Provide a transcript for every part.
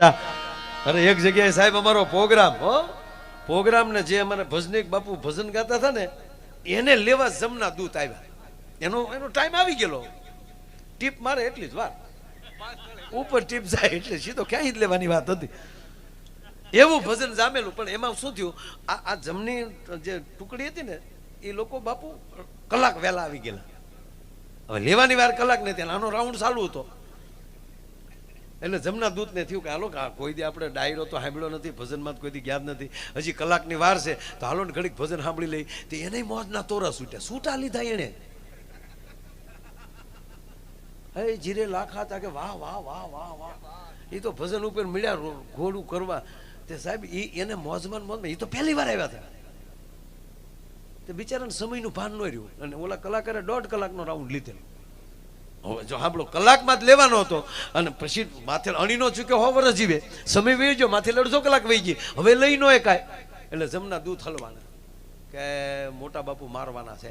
અરે એક જગ્યાએ સાહેબ અમારો પ્રોગ્રામ, હો. પ્રોગ્રામ ને જે અમારે ભજનીક બાપુ ભજન ગાતા હતા ને, એને લેવા જમના દૂત આવ્યા. એનો એનો ટાઈમ આવી ગયેલો. ટીપ મારે એટલી જ વાર. ઉપર ટીપ જાય એટલે સીધો ક્યાંય જ લેવાની વાત હતી. એવું ભજન જામેલું, પણ એમાં શું થયું? આ આ જમની જે ટુકડી હતી ને, એ લોકો બાપુ કલાક વહેલા આવી ગયેલા. હવે લેવાની વાર કલાક નથી ત્યાં, આનો રાઉન્ડ ચાલુ હતો. એટલે જમના દૂતને થયું કે હાલો કોઈ દી આપણે ડાયરો તો સાંભળ્યો નથી, ભજનમાં કોઈ દી ગયા નથી. હજી કલાકની વાર છે, તો હાલો ને ઘડીક ભજન સાંભળી લઈ તો એને મોજના તોરા છૂટ્યા છૂટા લીધા એને હે જીરે લાખા હતા કે વાહ વાહ વાહ વાહ વાહ. એ તો ભજન ઉપર મળ્યા ઘોડું કરવા. તે સાહેબ એ એને મોજમાં મોજમાં એ તો પહેલી વાર આવ્યા હતા. તે બિચારાને સમયનું ભાન ન રહ્યું. અને ઓલા કલાકારે દોઢ કલાકનો રાઉન્ડ લીધેલો. હવે જો સાંભળો કલાકમાં જ લેવાનો હતો. અને પછી માથે અણીનો ચૂક્યો હો વર્ષ જીવે. સમય વહી ગયો, માથે અડધો કલાક વહી ગઈ. હવે લઈ નો એકાય. એટલે જમના દૂધ હલવાના. કે મોટા બાપુ મારવાના છે.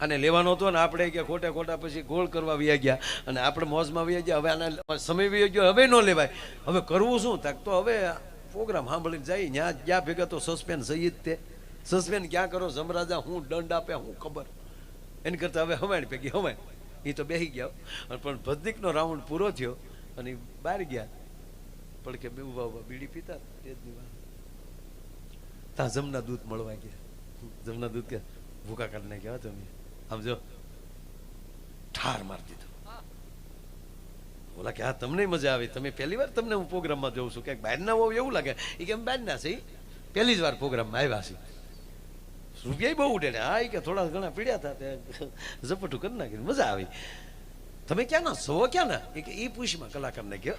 અને લેવાનો હતો ને આપણે કે ખોટે ખોટા પછી ગોળ કરવા વ્યા ગયા. અને આપણે મોજમાં વ્યા ગયા. હવે આના સમય વ્યો ગયો, હવે ન લેવાય. હવે કરવું શું? તક તો હવે પ્રોગ્રામ સાંભળીને જાય. ત્યાં જ્યાં ભેગા તો સસ્પેન્ડ જઈ જ તે. સસ્પેન્ડ ક્યાં કરો? જમરાજા હું દંડ આપે, હું ખબર. એની કરતાં હવે હવાણ ભેગી, હવાણ. એ તો બેસી ગયા. પણ ભદ્રિકનો રાઉન્ડ પૂરો થયો અને બહાર ગયા. પણ કે બે ઊભા ઊભા બીડી પીતા. તેજની વાત તા જમના દૂધ મળવા ગયા. જમના દૂધ કે ભૂકા કરીને ગયા તમે. આમ જો ઠાર મારી દીધો. બોલા કે, હા, તમને મજા આવી. તમે પહેલી વાર તમને હું પ્રોગ્રામમાં જોઉં છું. ક્યાંક બહારના હોવ એવું લાગે. એ કેમ બહારના છે પહેલી જ વાર પ્રોગ્રામમાં આવ્યા છે રૂપિયા બહુ ઉડે હા કે થોડા ઘણા પીડ્યા હતા ઝપટું કરી નાખીને. મજા આવી. તમે ક્યાં ના સો ક્યાં ના એ કે એ પૂછમાં કલાકારને કહો.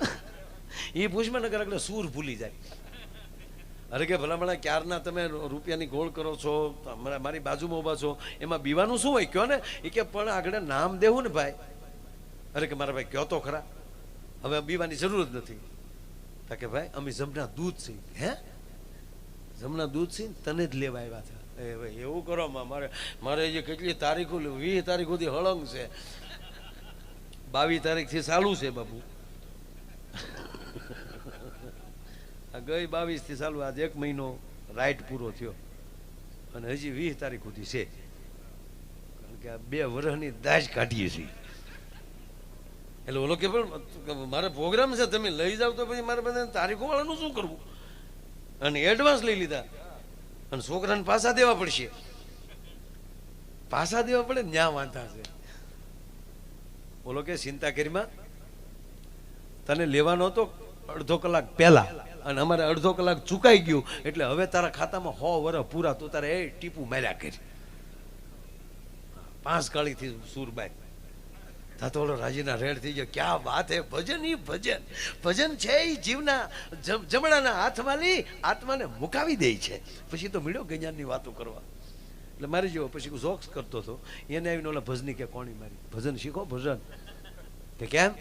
એ પૂછમાં નગર એટલે સૂર ભૂલી જાય. અરે કે ભલામણા, ક્યારના તમે રૂપિયાની ગોળ કરો છો? મારી બાજુમાં ઊભા છો. એમાં બીવાનું શું હોય? કયો ને. એ કે પણ આગળ નામ દેવું ને ભાઈ. અરે કે મારા ભાઈ કયો તો ખરા. હવે બીવાની જરૂર જ નથી. કે ભાઈ, અમે જમના દૂધ છીએ હે? જમના દૂધ છીએ તને જ લેવા આવ્યા હતા. એ ભાઈ, એવું કરો મારે મારે જે કેટલી તારીખો વીસ તારીખ સુધી હળંગ છે. બાવીસ તારીખથી ચાલુ છે, બાપુ. આ ગઈ બાવીસથી ચાલુ, આજે એક મહિનો રાઈટ પૂરો થયો. અને હજી વીસ તારીખ સુધી છે. કારણ કે આ બે વર્ષની દાજ કાઢીએ છીએ. એટલે ઓલો કે પણ મારે પ્રોગ્રામ છે, તમે લઈ જાવ તો પછી મારે બધા તારીખો વાળાનું શું કરવું? અને એડવાન્સ લઈ લીધા. અને છોકરાને પાછા દેવા પડશે. પાછા દેવા પડે ન્યા વાંધા છે. બોલો કે ચિંતા કરીમાં તને લેવાનો હતો અડધો કલાક પહેલા અને અમારે અડધો કલાક ચૂકાઈ ગયું. એટલે હવે તારા ખાતામાં હો વરસ પૂરા, તો તારે એ ટીપું માર્યા કરી. પાંચ કાળીથી સુરબાઈ થતો ઓલો રાજીના રેડ થઈ ગયો. ક્યાં વાત હે? ભજન ઈ ભજન. ભજન છે ઈ જીવના જમ- જમણાના હાથમાં લઈ આત્માને મુકાવી દે છે. પછી તો મળ્યો ગજાનની વાતો કરવા. એટલે મારી જેવો પછી હું જોક્સ કરતો હતો. એને આવીને ઓલા ભજની કે કોણી મારી. ભજન શીખો, ભજન. કે કેમ?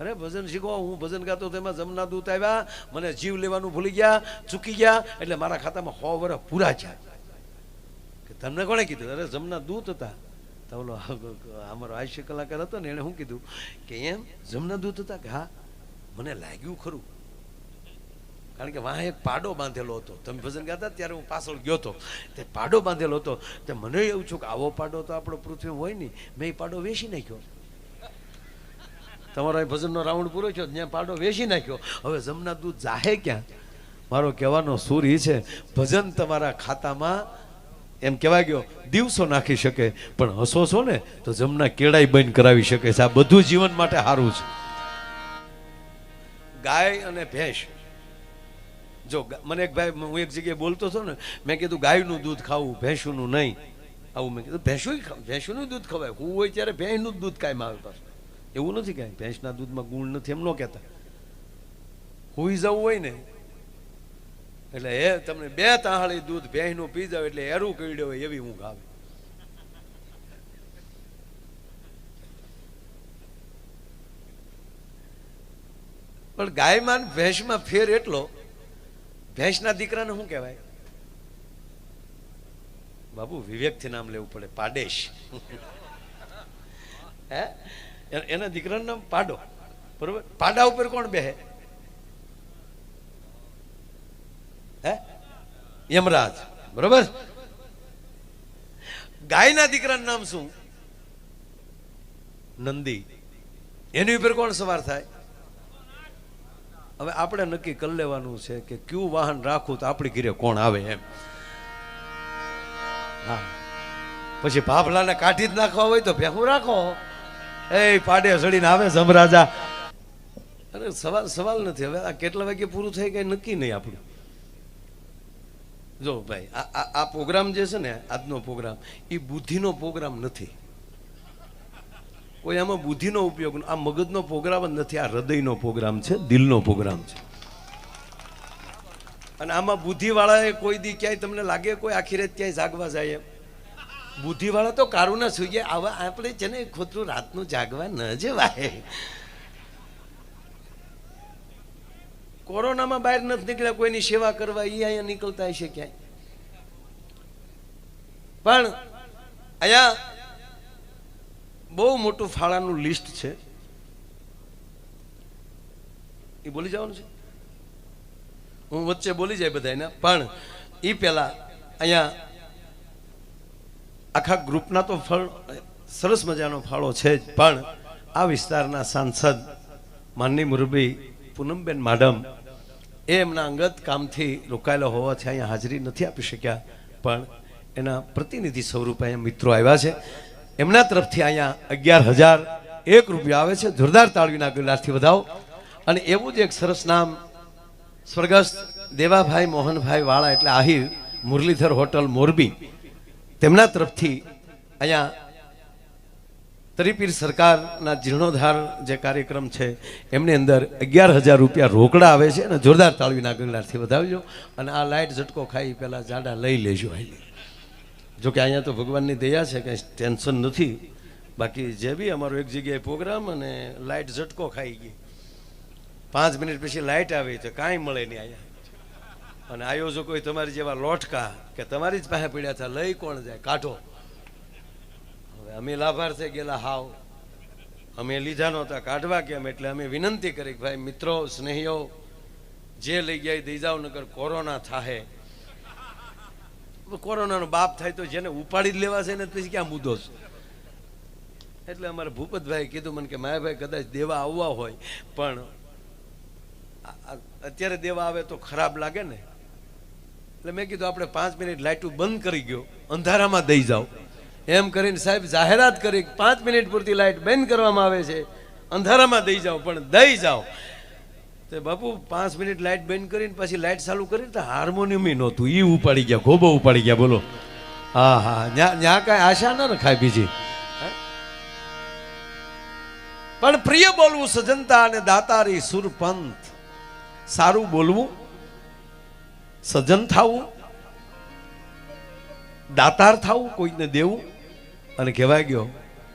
અરે ભજન શીખો, હું ભજન ગાતો હતો એમાં જમના દૂત આવ્યા. મને જીવ લેવાનું ભૂલી ગયા, ચૂકી ગયા. એટલે મારા ખાતામાં સો વર્ષ પૂરા થયા. કે તમને કોણે કીધું? અરે જમના દૂત હતા. તો ઓલો અમારો હાસ્ય કલાકાર હતો ને એણે શું કીધું કે એમ જમના દૂધ હતા કે હા, મને લાગ્યું ખરું. કારણ કે વાહ એક પાડો બાંધેલો હતો. તમે ભજન ગાતા ત્યારે હું પાછળ ગયો હતો. તે પાડો બાંધેલો હતો. તે મને એવું છું કે આવો પાડો તો આપણો પૃથ્વી હોય નહીં. મેં એ પાડો વેચી નાખ્યો. તમારો ભજનનો રાઉન્ડ પૂરો થયો ત્યાં પાડો વેચી નાખ્યો. હવે જમના દૂધ જાહે ક્યાં? મારો કહેવાનો સૂર એ છે, ભજન તમારા ખાતામાં એમ કહેવાય ગયો, દિવસો નાખી શકે. પણ હસો છો ને, તો જમના કેળાઈ બંધ કરાવી શકે છે. આ બધું જીવન માટે સારું છે. ગાય અને ભેંસ. જો મને એક ભાઈ, હું એક જગ્યાએ બોલતો હતો ને, મેં કીધું ગાયનું દૂધ ખાવું, ભેંસુનું નહીં. આવું મેં કીધું ભેંસું ભેંસુનું દૂધ ખવાય. હું હોય ત્યારે ભેંસનું દૂધ કાંઈ આવે પાછું એવું નથી કાંઈ. ભેંસના દૂધમાં ગુણ નથી, એમ ન કહેતા. હુઈ જવું હોય ને એટલે એ તમને બે તાહળી દૂધ ભેંસનું પી જાવ એટલે એરું કઈડ્યો હોય એવી ઊંઘ આવે પણ ગાયમાં ભેંસમાં ફેર એટલો, ભેંસના દીકરાને શું કહેવાય? બાબુ, વિવેકથી નામ લેવું પડે, પાડેશ. હે? એના દીકરાનું નામ પાડો. બરોબર? પાડા ઉપર કોણ બેહે? હે? યમરાજ. બરોબર? ગાયના દીકરાનું નામ શું? નંદી. એની ઉપર કોણ સવાર થાય? હવે આપણે નક્કી કરી લેવાનું છે કે કયું વાહન રાખવું તો આપણી ઘીરે કોણ આવે એમ. હા. પછી ભાભલાને કાઢી જ નાખવા હોય તો ભેગું રાખો. એ પાડે સડીને આવે જમરાજા અરે, સવાલ સવાલ નથી. હવે આ કેટલા વાગે પૂરું થઈ કઈ નક્કી નહીં આપણું? જો ભાઈ, આ આ- પ્રોગ્રામ જે છે ને, આજનો પ્રોગ્રામ, એ બુદ્ધિનો પ્રોગ્રામ નથી. કોઈ આમાં બુદ્ધિનો ઉપયોગ આ મગજનો પ્રોગ્રામ જ નથી, આ હૃદયનો પ્રોગ્રામ છે, દિલનો પ્રોગ્રામ છે. અને આમાં બુદ્ધિવાળાએ કોઈ દી ક્યાંય તમને લાગે કોઈ આખી રાત ક્યાંય જાગવા જાય એમ. બુદ્ધિવાળા તો કારું ના સુઈએ, આવા આપણે છે ને ખોટું રાતનું જાગવા ન જવાય. કોરોનામાં બહાર નથી નીકળ્યા, કોઈની સેવા કરવા એ અહીંયા નીકળતા હશે ક્યાંય. પણ અહીંયા બહુ મોટું ફાળાનું લિસ્ટ છે. એ બોલી જવાનું છે? હું વચ્ચે બોલી જાય બધાને પણ એ પહેલા અહીંયા આખા ગ્રુપના તો ફળ, સરસ મજાનો ફાળો છે જ, પણ આ વિસ્તારના સાંસદ માનની મુરબી પૂનમબેન માડમ એ એમના અંગત કામથી રોકાયેલા હોવાથી અહીંયા હાજરી નથી આપી શક્યા, પણ એના પ્રતિનિધિ સ્વરૂપે અહીંયા મિત્રો આવ્યા છે. એમના તરફથી અહીંયા અગિયાર હજાર એક રૂપિયા આવે છે. જોરદાર તાળવીના ગિલાસથી વધાવો. અને એવું જ એક સરસ નામ સ્વર્ગસ્થ દેવાભાઈ મોહનભાઈ વાળા, એટલે આહિર મુરલીધર હોટલ મોરબી, તેમના તરફથી અહીંયા તરીપીર સરકારના જીર્ણોદ્ધાર જે કાર્યક્રમ છે, એમની અંદર અગિયાર હજાર રૂપિયા રોકડા આવે છે અને જોરદાર તાળવીના ગંગલારથી વધાવજો અને આ લાઇટ ઝટકો ખાઈ પહેલાં જાડા લઈ લેજો અહીં જો કે અહીંયા તો ભગવાનની દયા છે, કંઈ ટેન્શન નથી. બાકી જે બી અમારો એક જગ્યાએ પ્રોગ્રામ અને લાઇટ ઝટકો ખાઈ ગઈ. પાંચ મિનિટ પછી લાઇટ આવી તો કાંઈ મળે નહીં અહીંયા. અને આયોજકોએ તમારી જેવા લોટકા કે તમારી જ પાસે પડ્યા હતા, લઈ કોણ જાય? કાઢો. અમે લાભાર્થે ગયેલા હાવ. અમે લીધા નહોતા, કાઢવા કેમ એટલે અમે વિનંતી કરી કે ભાઈ મિત્રો, સ્નેહીઓ, જે લઈ ગયા દઈ જાઓ નગર કોરોના થાય કોરોનાનો બાપ થાય તો જેને ઉપાડી જ લેવા છે ને પછી ક્યાં મુદ્દો છે? એટલે અમારે ભૂપતભાઈ કીધું મને કે માયાભાઈ કદાચ દેવા આવવા હોય, પણ અત્યારે દેવા આવે તો ખરાબ લાગે ને. એટલે મેં કીધું આપણે પાંચ મિનિટ લાઇટું બંધ કરી ગયો, અંધારામાં દઈ જાઓ. એમ કરીને સાહેબ જાહેરાત કરી પાંચ મિનિટ પૂરતી લાઇટ બંધ કરવામાં આવે છે. અંધારામાં દઈ જાઓ, પણ દઈ જાઓ. તે બાપુ, પાંચ મિનિટ લાઇટ બંધ કરીને પછી લાઇટ ચાલુ કરી તો હાર્મોનિયમ નહોતું. એ ઉપાડી ગયા ગોબો ઉપાડી ગયા, બોલો. હા હા, ન્યા કાંઈ આશા ન રખાય બીજી? પણ પ્રિય બોલવું સજનતા અને દાતારી સુરપંથ. સારું બોલવું, સજન થવું, દાતાર થવું, કોઈને દેવું. અને કહેવાય ગયો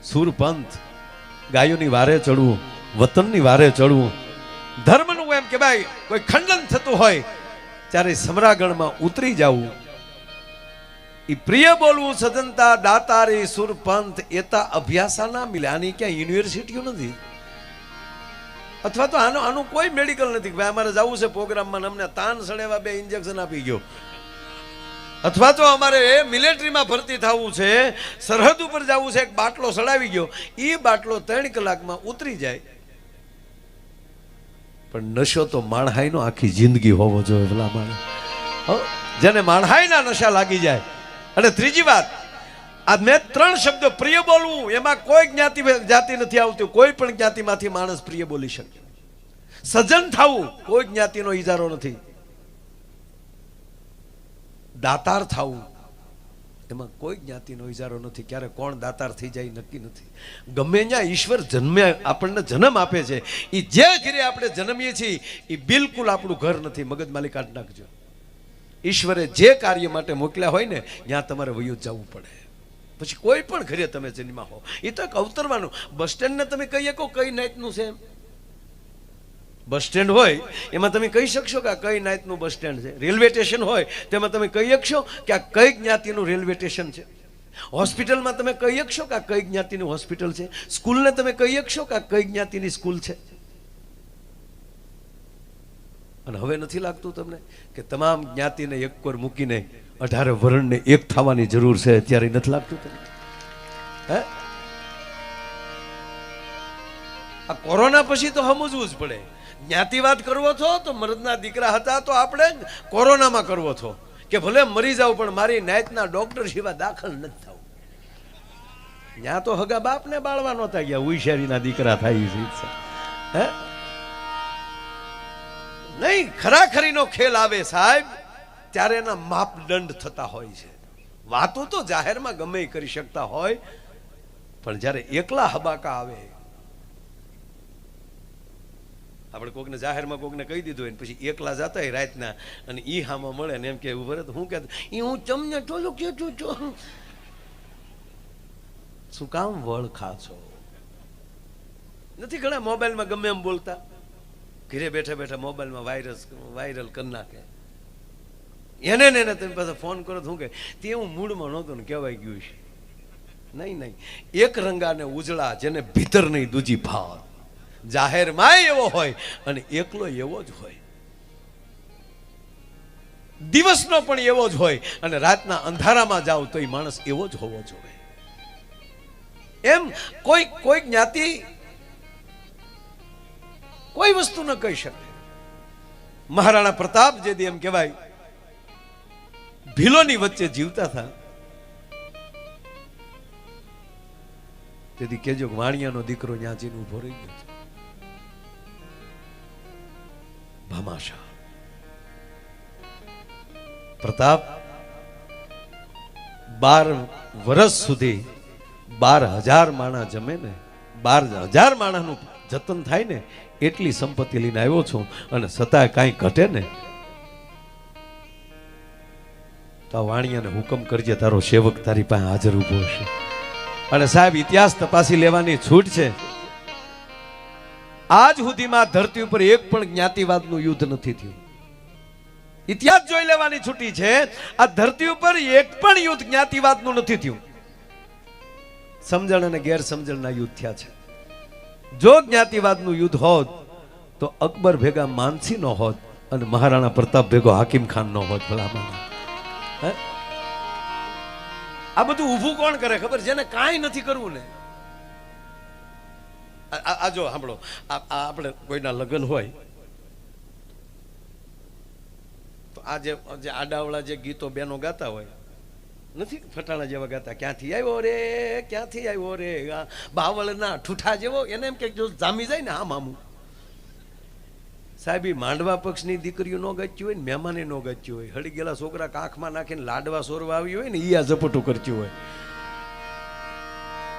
સુરપંથ ગાયોની વારે ચડવું, વતનની વારે ચડવું. ધર્મનું એમ કહેવાય, કોઈ ખંડન થતું હોય, ત્યારે સમરાગણમાં ઉતરી જવું. ઈ પ્રિય બોલવું સદનતા દાતારી સુરપંથ એતા અભ્યાસા ના મિલે. આની ક્યાં યુનિવર્સિટીઓ નથી. અથવા તો આનો, આનું કોઈ મેડિકલ નથી ભાઈ અમારે જવું છે પ્રોગ્રામમાં અમને તાન સડેવા બે ઇન્જેક્શન આપી ગયો. અથવા તો અમારે મિલિટરીમાં ભરતી થવું છે, સરહદ ઉપર જવું છે, એક બાટલો સડાવી ગયો. એ બાટલો ત્રણ કલાકમાં ઉતરી જાય. પણ નશો તો માણહાઈનો આખી જિંદગી હોવો જોઈએ ભલા માણસ? જેને માણહાઈના નશા લાગી જાય. અને ત્રીજી વાત, આ મેં ત્રણ શબ્દો પ્રિય બોલવું એમાં કોઈ જ્ઞાતિ જાતિ નથી આવતી, કોઈ પણ જ્ઞાતિમાંથી માણસ પ્રિય બોલી શકે. સજન થવું, કોઈ જ્ઞાતિનો ઈજારો નથી. દાતાર થવું. એમાં કોઈ જ્ઞાતિનો ઈજારો નથી. ક્યારે કોણ દાતાર થઈ જાય નક્કી નથી. ગમે ત્યાં ઈશ્વર જન્મે, આપણને જન્મ આપે છે. એ જે ઘરે આપણે જન્મીએ છીએ એ બિલકુલ આપણું ઘર નથી. મગજ માલિક કાઢી નાખજો. ઈશ્વરે જે કાર્ય માટે મોકલ્યા હોય ને, ત્યાં તમારે વયું જવું પડે. પછી કોઈ પણ ઘરે તમે જન્મા હો. એ તો એક અવતરવાનું. બસ સ્ટેન્ડને તમે કહીએ કહો, કઈ નાઈટનું છે એમ? બસ સ્ટેન્ડ હોય, એમાં તમે કહી શકશો કે આ કઈ નાઈટનું બસ સ્ટેન્ડ છે? રેલવે સ્ટેશન હોય, તેમાં તમે કહી શકશો કે આ કઈ જ્ઞાતિનું રેલવે સ્ટેશન છે? હોસ્પિટલમાં તમે કહી શકશો કે આ કઈ જ્ઞાતિનું હોસ્પિટલ છે? સ્કૂલને તમે કહી શકશો કે આ કઈ જ્ઞાતિની સ્કૂલ છે? અને હવે નથી લાગતું તમને કે તમામ જ્ઞાતિને એક કોર મૂકીને અઢારે વર્ણને એક થવાની જરૂર છે? અત્યારે નથી લાગતું તમને? હે? આ કોરોના પછી તો સમજવું જ પડે. જ્ઞાતિવાદ કરવો છો તો મરદના દીકરા હતા તો આપણે કોરોનામાં કરવો છો. કે ભલે મરી જાવ પણ મારી નાયતના ડોક્ટર સિવાય દાખલ નથી થવું. ત્યાં તો હગા બાપને બાળવા નહોતા ગયા, ઉઈશારીના દીકરા થાય છે. હે? નહીં, ખરાખરીનો ખેલ આવે સાહેબ, ત્યારે એના માપદંડ થતા હોય છે. વાતો તો જાહેરમાં ગમે કરી શકતા હોય, પણ જ્યારે એકલા હબાકા આવે આપણે કોકને જાહેરમાં કોકને કહી દીધું હોય પછી એકલા જતા હોય રાતના અને એ હામાં મળે ને એમ કે ઉભરે તો હું કહેતો એ હું ચમને ટોલું કે છું. શું કામ વળ ખા છો? નથી ઘણા મોબાઈલમાં ગમે એમ બોલતા? ઘરે બેઠા બેઠા મોબાઈલમાં વાયરસ, વાયરલ કરી નાખે. એને ને તમે પાસે ફોન કરો તો શું કે તે હું મૂળમાં નહોતો ને કહેવાય ગયું છે. નહીં નહીં. એક રંગાને ઉજળા જેને ભીતર નહીં દૂજી ભાવ જાહેરમાં એવો હોય અને એકલો એવો જ હોય. દિવસનો પણ એવો જ હોય અને રાતના અંધારામાં જાવ તો એ માણસ એવો જ હોવો જોઈએ એમ કોઈ કોઈ જ્ઞાતિ કોઈ વસ્તુ ન કહી શકે. મહારાણા પ્રતાપ જે એમ કહેવાય, ભીલોની વચ્ચે જીવતા હતા. તેથી કેજો વાણિયાનો દીકરો ન્યાજીને ઊભો રહી ગયો છે. ભામાશા પ્રતાપ, બાર વર્ષ સુધી બાર હજાર માણા જમે ને, બાર હજાર માણાનું જતન થાય ને, એટલી સંપત્તિ લઈને આવ્યો છું અને છતાંય કાંઈ ઘટે ને, તો વાણિયાને હુકમ કરજે, તારો સેવક તારી પાસે હાજર ઊભો હશે. અને સાહેબ, ઇતિહાસ તપાસી લેવાની છૂટ છે. આજ સુધીમાં ધરતી ઉપર એક પણ જ્ઞાતિવાદનું યુદ્ધ નથી થયું. ઇતિહાસ જોઈ લેવાની છૂટી છે. આ ધરતી ઉપર એક પણ યુદ્ધ જ્ઞાતિવાદનું નથી થયું. સમજણ અને ગેરસમજણના યુદ્ધ થયા છે. જો જ્ઞાતિવાદનું યુદ્ધ હોત, તો અકબર ભેગા માનસી નો હોત અને મહારાણા પ્રતાપ ભેગો હાકિમ ખાન નો હોત ભલામણ. હે? આ બધું ઊભું કોણ કરે ખબર? જેને કાંઈ નથી કરવું ને. આ- સાંભળો. આપણે કોઈના લગ્ન હોય, તો આ જે જે આડાવડા જે ગીતો બેનો ગાતા હોય, નથી ફટાણા જેવા ગાતા, ક્યાંથી આવ્યો રે, ક્યાંથી આવ્યો રે? બાવળના ઠૂઠા જેવો, એને એમ કે જો જામી જાય ને, આમ, આમું. સાહેબ માંડવા પક્ષની દીકરીઓ ન ગચ્યું હોય ને, મહેમાને નો ગચ્યું હોય. હળી ગયેલા છોકરા કાંખમાં નાખીને લાડવા સોરવા આવી હોય ને એ આ ઝપટું કરતું હોય.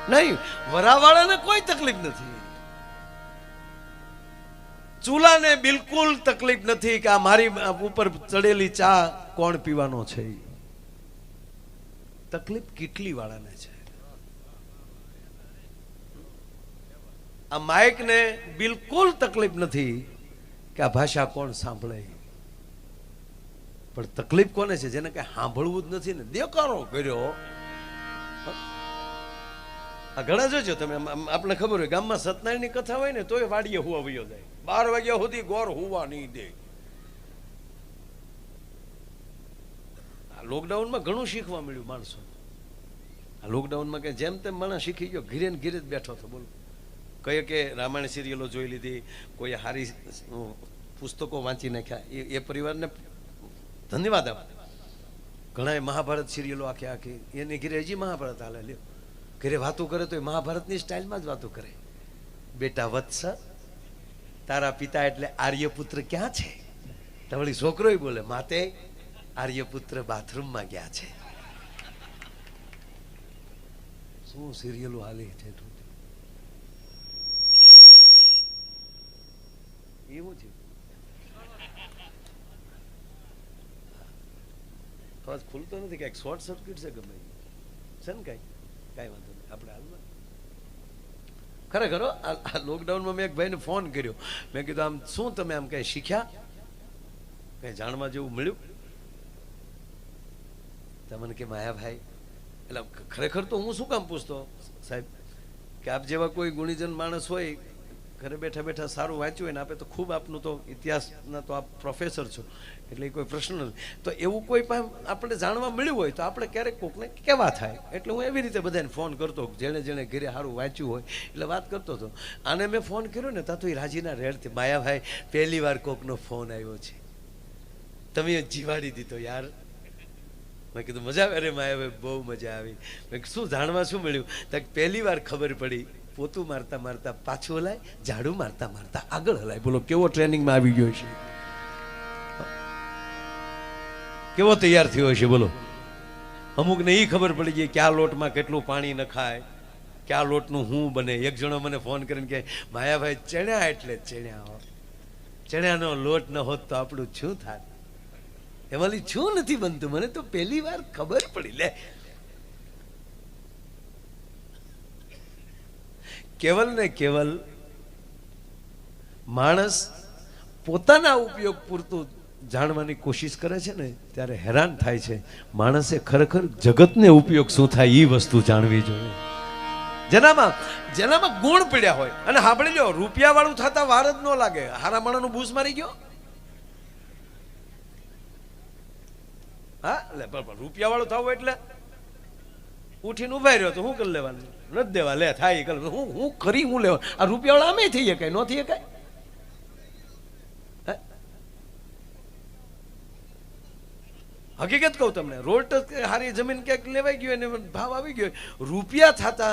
નહીં, વરાવાળાને કોઈ તકલીફ નથી. ચૂલાને બિલકુલ તકલીફ નથી કે આ મારી ઉપર ચડેલી ચા કોણ પીવાનો છે? તકલીફ કેટલી વાળાને છે? આ માઇક ને બિલકુલ તકલીફ નથી કે આ ભાષા કોણ સાંભળે. પણ તકલીફ કોને છે? જેને કઈ સાંભળવું જ નથી ને. દેકારો કર્યો. આ ઘણા જોજો તમે આપણે ખબર હોય ગામમાં સત્યનારાયણની કથા હોય ને તોય વાડીએ હુવા વયો જાય. બાર વાગ્યા સુધી ગોર હુવા નહીં દે. લોકડાઉનમાં ઘણું શીખવા મળ્યું માણસો. આ લોકડાઉનમાં કે જેમ તેમ માણસ શીખી ગયો ઘીરે ને ઘીરે જ બેઠો હતો બોલો. કહીએ કે રામાયણ સિરિયલો જોઈ લીધી કોઈ હારી પુસ્તકો વાંચી નાખ્યા. એ એ પરિવારને ધન્યવાદ આપ. ઘણાએ મહાભારત સિરિયલો આખી આખી એની ઘીરે હજી મહાભારત હાલે લ્યો. ઘરે વાતો કરે તો એ મહાભારતની સ્ટાઇલમાં જ વાતો કરે. બેટા વત્સ, તારા પિતા એટલે આર્યપુત્ર ક્યાં છે? તો વળી બોલે, માતે આર્યપુત્ર બાથરૂમમાં ગયા છે. શું સિરિયલો હાલી છે એવું છે? ખુલતો નથી ક્યાંક શોર્ટ સર્કિટ છે ગમે. છે ને કાંઈ? કાંઈ વાંધો નહીં. આપણે હાલમાં ખરેખર આ લોકડાઉનમાં મેં એક ભાઈને ફોન કર્યો. મેં કીધું, આમ શું તમે આમ કંઈ શીખ્યા? કંઈ જાણવા જેવું મળ્યું? તમને કે માયાભાઈ એટલે ખરેખર તો હું શું કામ પૂછતો? સાહેબ, કે આપ જેવા કોઈ ગુણીજન માણસ હોય ઘરે બેઠા બેઠા સારું વાંચ્યું ને આપે તો ખૂબ આપનું તો ઇતિહાસના તો આપ પ્રોફેસર છો. એટલે કોઈ પ્રશ્ન નથી. તો એવું કોઈ પણ આપણે જાણવા મળ્યું હોય તો આપણે ક્યારેક કોકને કેવા થાય? એટલે હું એવી રીતે બધાને ફોન કરતો જેણે જેણે ઘરે સારું વાંચ્યું હોય એટલે વાત કરતો હતો. આને મેં ફોન કર્યો ને ત્યાં તો એ રાજીના રેડથી માયાભાઈ, પહેલી વાર કોકનો ફોન આવ્યો છે. તમે જીવાડી દીધો યાર. મેં કીધું, મજા આવે અરે માયાભાઈ, બહુ મજા આવી. મેં શું જાણવા શું મળ્યું? તક પહેલી વાર ખબર પડી. પોતું મારતા મારતા પાછું હલાય, ઝાડુ મારતા મારતા આગળ હલાય. બોલો, કેવો ટ્રેનિંગમાં આવી ગયો છે? કેવો તૈયાર થયો છે, બોલો. અમુકને એ ખબર પડી ગઈ કે આ લોટમાં કેટલું પાણી નખાય, કે આ લોટનું હું બને. એક જણો મને ફોન કરીને કે માયાભાઈ, ચણ્યા એટલે ચણ્યા હો. ચણ્યાનો લોટ ન હોત તો આપણું શું થાત? એમાંથી શું નથી બનતું? મને તો પહેલી વાર ખબર પડી. લે કેવલ ને કેવલ માણસ પોતાના ઉપયોગ પૂરતું જાણવાની કોશિશ કરે છે ને, ત્યારે હેરાન થાય છે. માણસે ખરેખર જગતને ઉપયોગ શું થાય એ વસ્તુ જાણવી જોઈએ. જેનામાં જેનામાં ગુણ પીડ્યા હોય. અને સાંભળી લો રૂપિયા વાળું થતા વાર જ ન લાગે. હારા માણાનું બૂસ મારી ગયો? હા, લે રૂપિયા વાળું થવું એટલે ઉઠીને ઊભા રહ્યો તો શું કરી લેવાનું? નથી દેવા, લે, થાય કર હું હું કરી, હું લેવા? આ રૂપિયાવાળા અમે થઈ શકાય, ન થઈ શકાય? હકીકત કહું તમને, રોડ હારી જમીન ક્યાંક લેવાઈ ગયો એને ભાવ આવી ગયો રૂપિયા થતા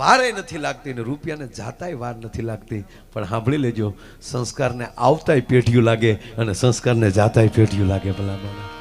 વારે નથી લાગતી ને રૂપિયાને જાતાય વાર નથી લાગતી. પણ સાંભળી લેજો, સંસ્કારને આવતાય પેઢિયું લાગે અને સંસ્કારને જાતાય પેઢિયું લાગે ભલા માણસ